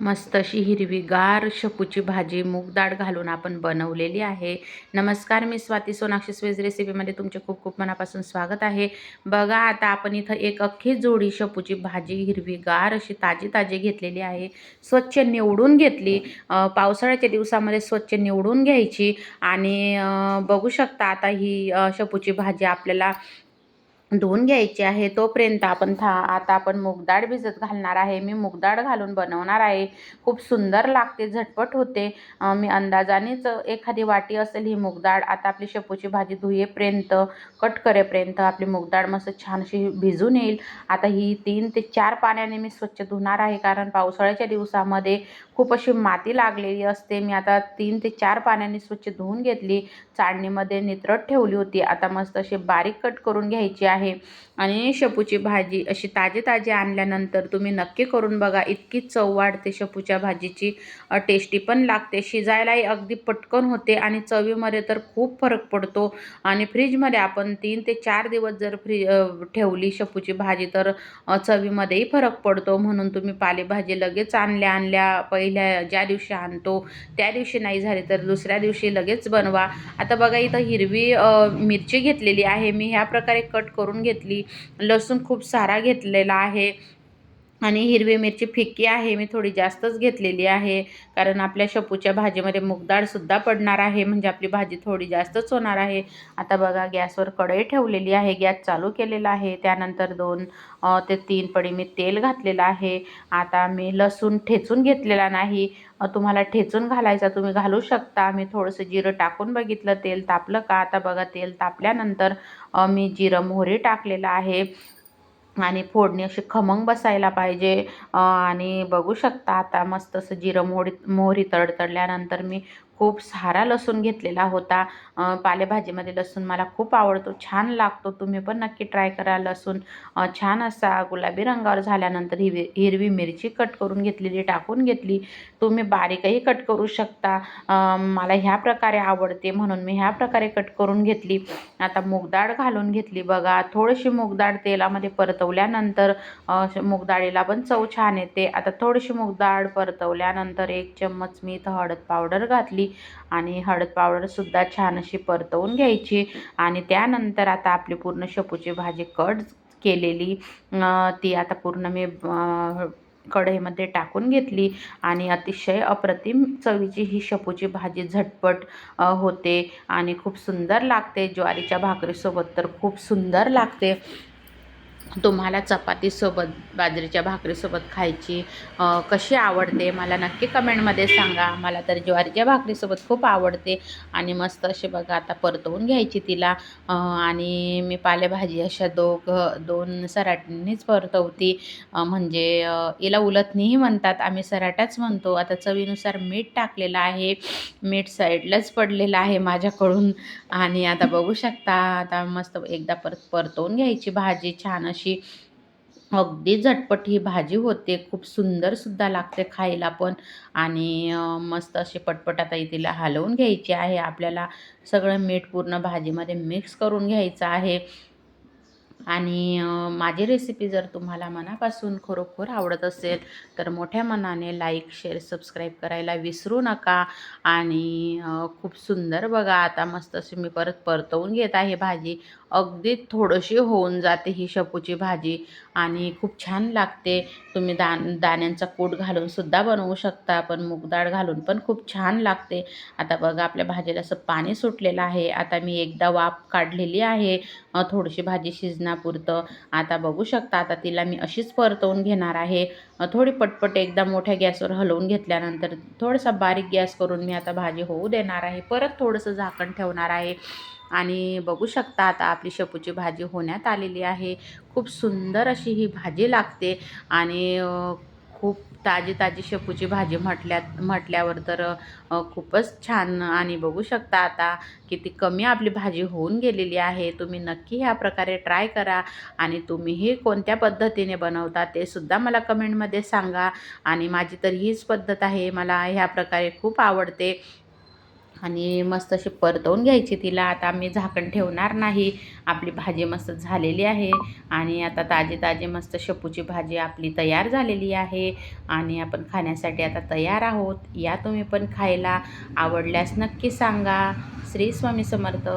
मस्त अशी हिरवीगार शपूची भाजी मूग डाळ घालून आपण बनवलेली आहे. नमस्कार मी स्वाती सोनाक्षी स्वेज रेसिपीमध्ये तुमचे खूप खूप मनापासून स्वागत आहे. बघा आता आपण इथं एक अख्खी जोडी शपूची भाजी हिरवीगार अशी ताजी ताजी घेतलेली आहे. स्वच्छ निवडून घेतली. पावसाळ्याच्या दिवसामध्ये स्वच्छ निवडून घ्यायची. आणि बघू शकता आता ही शपूची भाजी आपल्याला धुवून घ्यायची आहे तोपर्यंत आपण था आता आपण मूगडाळ भिजत घालणार आहे. मी मूगडाळ घालून बनवणार आहे. खूप सुंदर लागते झटपट होते. मी अंदाजानेच एखादी वाटी असेल ही मूगडाळ आता आपली शेपूची भाजी धुयेपर्यंत कट करेपर्यंत आपली मूगडाळ मस्त छानशी भिजून येईल. आता ही तीन ते चार पाण्याने मी स्वच्छ धुणार आहे कारण पावसाळ्याच्या दिवसामध्ये खूप अशी माती लागलेली असते. मी आता तीन ते चार पाण्याने स्वच्छ धुवून घेतली. चाळणीमध्ये नितरट ठेवली होती. आता मस्त अशी बारीक कट करून घ्यायची आहे. आणि शेपूची भाजी अशी ताजी ताजी आणल्यानंतर तुम्ही नक्की करून बघा इतकी चव वाढते शेपूच्या भाजीची. टेस्टी पण लागते. शिजायलाही अगदी पटकन होते आणि चवीमध्ये तर खूप फरक पडतो. आणि फ्रीजमध्ये आपण तीन ते चार दिवस जर फ्री ठेवली शेपूची भाजी तर चवीमध्येही फरक पडतो. म्हणून तुम्ही पालेभाजी लगेच आणल्या आणल्या पहिल्या ज्या दिवशी आणतो त्या दिवशी नाही झाली तर दुसऱ्या दिवशी लगेच बनवा. आता बघा इथं हिरवी मिरची घेतलेली आहे. मी ह्या प्रकारे कट करून करून घेतली. लसूण खूप सारा घेतलेला आहे. आणि हिरवी मिरची फिक्की आहे मी थोडी जास्तच घेतलेली आहे. कारण आपल्या शपूच्या भाजीमध्ये मुगडाळसुद्धा पडणार आहे म्हणजे आपली भाजी थोडी जास्तच होणार आहे. आता बघा गॅसवर कढई ठेवलेली आहे गॅस चालू केलेला आहे. त्यानंतर दोन ते तीन पडी मी तेल घातलेलं आहे. आता मी लसूण ठेचून घेतलेला नाही. तुम्हाला ठेचून घालायचा तुम्ही घालू शकता. मी थोडंसं जिरं टाकून बघितलं. तेल तापलं का? आता बघा तेल तापल्यानंतर मी जिरं मोहरी टाकलेलं आहे. आणि फोडणी अशी खमंग बसायला पाहिजे. आणि बघू शकता आता मस्त असं जिरं मोहरी मोहरी तडतडल्यानंतर मी खूप सारा लसूण घेतलेला होता. पालेभाजीमध्ये लसूण मला खूप आवडतो. छान लागतो. तुम्ही पण नक्की ट्राय करा लसूण. छान असा गुलाबी रंगावर झाल्यानंतर हिरवी हिरवी मिरची कट करून घेतलेली टाकून घेतली. तुम्ही बारीकही कट करू शकता. मला ह्या प्रकारे आवडते म्हणून मी ह्या प्रकारे कट करून घेतली. आता मूगडाळ घालून घेतली बघा. थोडीशी मूगडाळ तेलामध्ये परतवल्यानंतर अ, मूगडाळीला पण चव छान येते. आता थोडीशी मूगडाळ परतवल्यानंतर एक चम्मच मी इथं हळद पावडर घातली. आणि हळद पावडरसुद्धा छान अशी परतवून घ्यायची. आणि त्यानंतर आता आपली पूर्ण शेपूची भाजी कट केलेली ती आता पूर्ण मी कढईमध्ये टाकून घेतली. आणि अतिशय अप्रतिम चवीची ही शेपूची भाजी झटपट होते आणि खूप सुंदर लागते. ज्वारीच्या भाकरीसोबत तर खूप सुंदर लागते. तुम्हाला चपातीसोबत बाजरीच्या भाकरीसोबत खायची कशी आवडते मला नक्की कमेंटमध्ये सांगा. मला तर ज्वारीच्या भाकरीसोबत खूप आवडते आणि मस्त अशी बघा आता परतवून घ्यायची तिला. आणि मी पालेभाजी अशा दोघं दोन सराटींनीच परतवती. म्हणजे अ, याला उलथणीही म्हणतात आम्ही सराटाच म्हणतो. आता चवीनुसार मीठ टाकलेलं आहे. मीठ साईडलाच पडलेलं आहे माझ्याकडून. आणि आता बघू शकता आता मस्त एकदा परत परतवून घ्यायची भाजी छान अशी अगदी झटपट ही भाजी होते. खूप सुंदर सुद्धा लागते खायला पण. आणि मस्त अशी पटपट आता तिला हलवून घ्यायची आहे. आपल्याला सगळं मीठ पूर्ण भाजीमध्ये मिक्स करून घ्यायचं आहे. आणि माझी रेसिपी जर तुम्हाला मनापासून खरोखर आवडत असेल तर मोठ्या मनाने लाईक शेअर सबस्क्राईब करायला विसरू नका. आणि खूप सुंदर बघा आता मस्त अशी मी परत परतवून घेत आहे भाजी. अगदी थोडीशी होऊन जाते ही शपूची भाजी आणि खूप छान लागते. तुम्ही दान दाण्यांचा कूट घालून सुद्धा बनवू शकता पण मूगडाळ घालून पण खूप छान लागते. आता बघा आपल्या भाजीला असं पाणी सुटलेलं आहे. आता मी एकदा वाफ काढलेली आहे. थोडीशी भाजी शिजण्यापुरतं आता बघू शकता आता तिला मी अशीच परतवून घेणार आहे. थोडी पटपट एकदा मोठ्या गॅसवर हलवून घेतल्यानंतर थोडासा बारीक गॅस करून मी आता भाजी होऊ देणार आहे. परत थोडंसं झाकण ठेवणार आहे. आणि बघू शकता आता आपली शेपूची भाजी होण्यात आलेली आहे. खूप सुंदर अशी ही भाजी लागते. आणि खूप ताजी ताजी शेपूची भाजी म्हटल्यात म्हटल्यावर तर खूपच छान आणि बघू शकता आता किती कमी आपली भाजी होऊन गेलेली आहे. तुम्ही नक्की ह्या प्रकारे ट्राय करा आणि तुम्हीही कोणत्या पद्धतीने बनवता ते सुद्धा मला कमेंटमध्ये सांगा. आणि माझी तर हीच पद्धत आहे मला ह्या प्रकारे खूप आवडते. आणि मस्त अशी परतवून घ्यायची तिला. आता मी झाकण ठेवणार नाही. आपली भाजी मस्त झालेली आहे. आणि आता ताजी ताजी मस्त शेपूची भाजी आपली तयार झालेली आहे. आणि आपण खाण्यासाठी आता तयार आहोत. या तुम्ही पण खायला आवडल्यास नक्की सांगा. श्री स्वामी समर्थ.